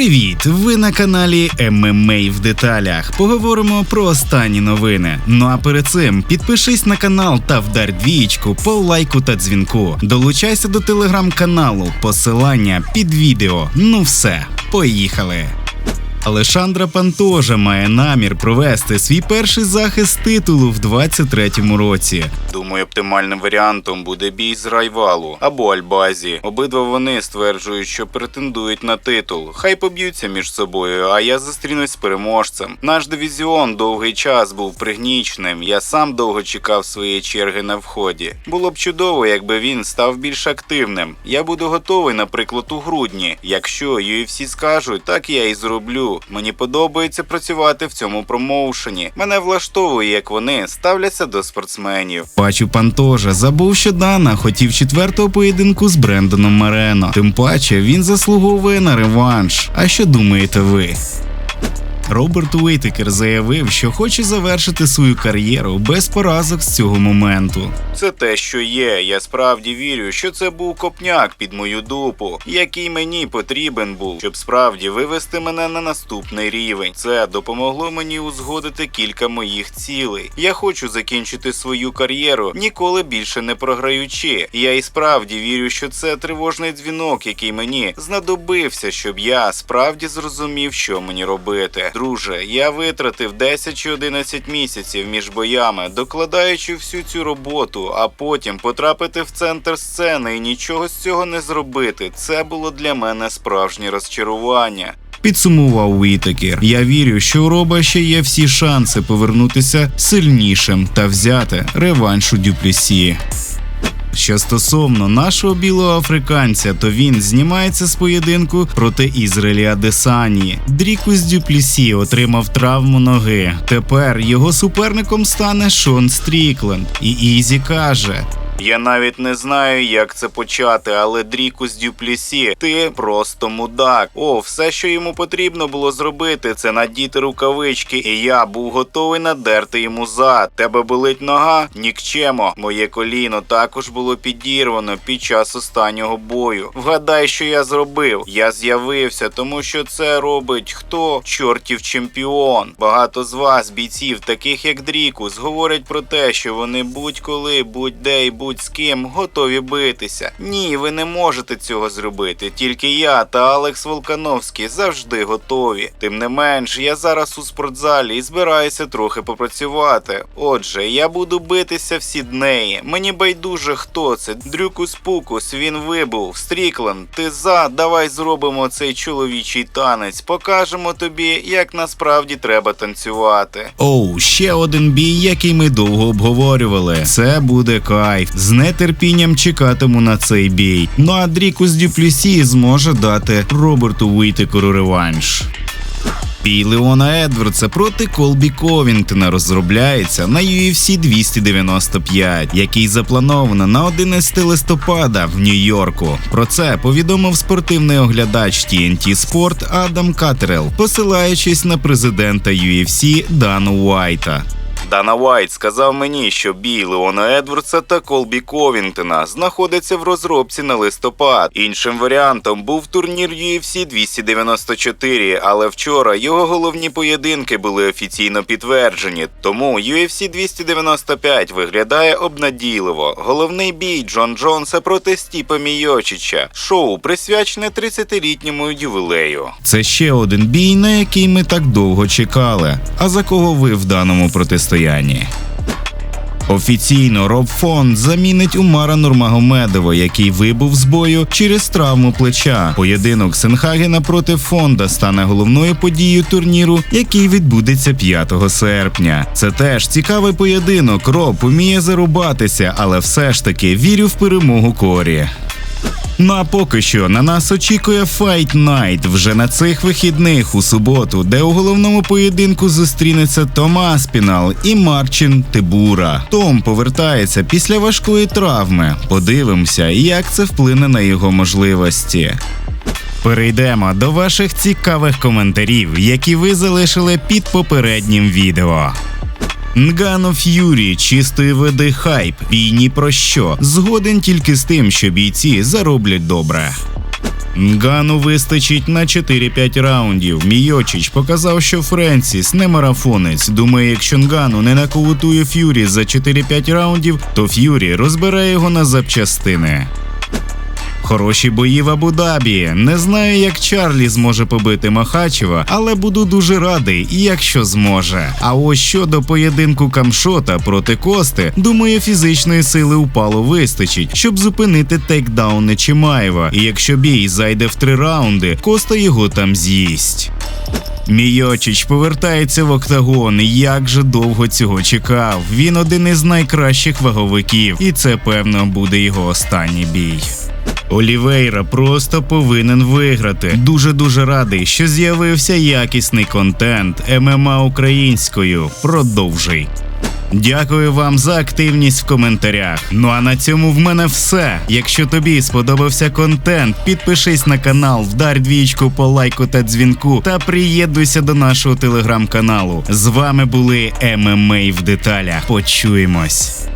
Привіт! Ви на каналі ММА в деталях. Поговоримо про останні новини. Ну а перед цим підпишись на канал та вдар двічку по лайку та дзвінку. Долучайся до телеграм-каналу, посилання під відео. Ну все, поїхали! Алешандра Пантожа має намір провести свій перший захист титулу в 23-му році. Думаю, оптимальним варіантом буде бій з Райвалу або Альбазі. Обидва вони стверджують, що претендують на титул. Хай поб'ються між собою, а я зустрінусь з переможцем. Наш дивізіон довгий час був пригніченим. Я сам довго чекав своєї черги на вході. Було б чудово, якби він став більш активним. Я буду готовий, наприклад, у грудні. Якщо UFC скажуть, так я і зроблю. Мені подобається працювати в цьому промоушені. Мене влаштовує, як вони ставляться до спортсменів. Бачу Пантожа забув, що Дана хотів четвертого поєдинку з Брендоном Марено. Тим паче він заслуговує на реванш. А що думаєте ви? Роберт Уейтекер заявив, що хоче завершити свою кар'єру без поразок з цього моменту. Це те, що є. Я справді вірю, що це був копняк під мою дупу, який мені потрібен був, щоб справді вивести мене на наступний рівень. Це допомогло мені узгодити кілька моїх цілей. Я хочу закінчити свою кар'єру, ніколи більше не програючи. Я і справді вірю, що це тривожний дзвінок, який мені знадобився, щоб я справді зрозумів, що мені робити. Друже, я витратив 10 чи 11 місяців між боями, докладаючи всю цю роботу, а потім потрапити в центр сцени і нічого з цього не зробити. Це було для мене справжнє розчарування. Підсумував Уітакер. Я вірю, що у Роба ще є всі шанси повернутися сильнішим та взяти реванш у Дюплісі. Що стосовно нашого білого африканця, то він знімається з поєдинку проти Ізраїля Десані. Дрікус Дюплісі отримав травму ноги. Тепер його суперником стане Шон Стрікленд. І Ізі каже. Я навіть не знаю, як це почати, але Дрікус Дюплісі, ти просто мудак. О, все, що йому потрібно було зробити, це надіти рукавички, і я був готовий надерти йому зад. Тебе болить нога? Нікчемо. Моє коліно також було підірвано під час останнього бою. Вгадай, що я зробив. Я з'явився, тому що це робить хто? Чортів чемпіон. Багато з вас, бійців, таких як Дрікус, говорять про те, що вони будь-коли, будь-де і будь з ким готові битися. Ні, ви не можете цього зробити. Тільки я та Алекс Волкановський завжди готові. Тим не менш, я зараз у спортзалі і збираюся трохи попрацювати. Отже, я буду битися в Сіднеї. Мені байдуже хто це. Дрюкус Пукус, він вибув. Стрікланд, ти за, давай зробимо цей чоловічий танець. Покажемо тобі, як насправді треба танцювати. Оу, ще один бій, який ми довго обговорювали. Це буде кайф. З нетерпінням чекатиму на цей бій. Ну а Дрікус Дюплюсі зможе дати Роберту Уітекеру реванш. Бій Леона Едвардса проти Колбі Ковінтона розробляється на UFC 295, який заплановано на 11 листопада в Нью-Йорку. Про це повідомив спортивний оглядач TNT Sport Адам Катерел, посилаючись на президента UFC Дану Уайта. Дана Уайт сказав мені, що бій Леона Едвардса та Колбі Ковінтона знаходиться в розробці на листопад. Іншим варіантом був турнір UFC 294, але вчора його головні поєдинки були офіційно підтверджені. Тому UFC 295 виглядає обнадійливо. Головний бій Джон Джонса проти Стіпа Мійочича. Шоу присвячене 30-літньому ювілею. Це ще один бій, на який ми так довго чекали. А за кого ви в даному протистоянні? Офіційно Роб Фон замінить Умара Нурмагомедова, який вибув з бою через травму плеча. Поєдинок Сенхагена проти фонда стане головною подією турніру, який відбудеться 5 серпня. Це теж цікавий поєдинок. Роб уміє зарубатися, але все ж таки вірю в перемогу Корі. Ну а поки що на нас очікує Fight Night вже на цих вихідних у суботу, де у головному поєдинку зустрінеться Том Аспінал і Марчин Тибура. Том повертається після важкої травми. Подивимося, як це вплине на його можливості. Перейдемо до ваших цікавих коментарів, які ви залишили під попереднім відео. Нгано Ф'юрі чистої води хайп і ні про що. Згоден тільки з тим, що бійці зароблять добре. Нгану вистачить на 4-5 раундів. Мійочич показав, що Френсіс не марафонець. Думає, якщо Нгану не наколотує Ф'юрі за 4-5 раундів, то Ф'юрі розбере його на запчастини. Хороші бої в Абу-Дабі. Не знаю, як Чарлі зможе побити Махачева, але буду дуже радий, якщо зможе. А ось щодо поєдинку Камшота проти Кости, думаю, фізичної сили упало вистачить, щоб зупинити тейкдауни Чимаєва. І якщо бій зайде в три раунди, Коста його там з'їсть. Мійочич повертається в октагон. Як же довго цього чекав. Він один із найкращих ваговиків, і це певно буде його останній бій. Олівейра просто повинен виграти. Дуже дуже радий, що з'явився якісний контент ММА українською. Продовжуй. Дякую вам за активність в коментарях. Ну а на цьому в мене все. Якщо тобі сподобався контент, підпишись на канал, вдар двічку по лайку та дзвінку та приєднуйся до нашого телеграм-каналу. З вами були ММА в деталях. Почуємось.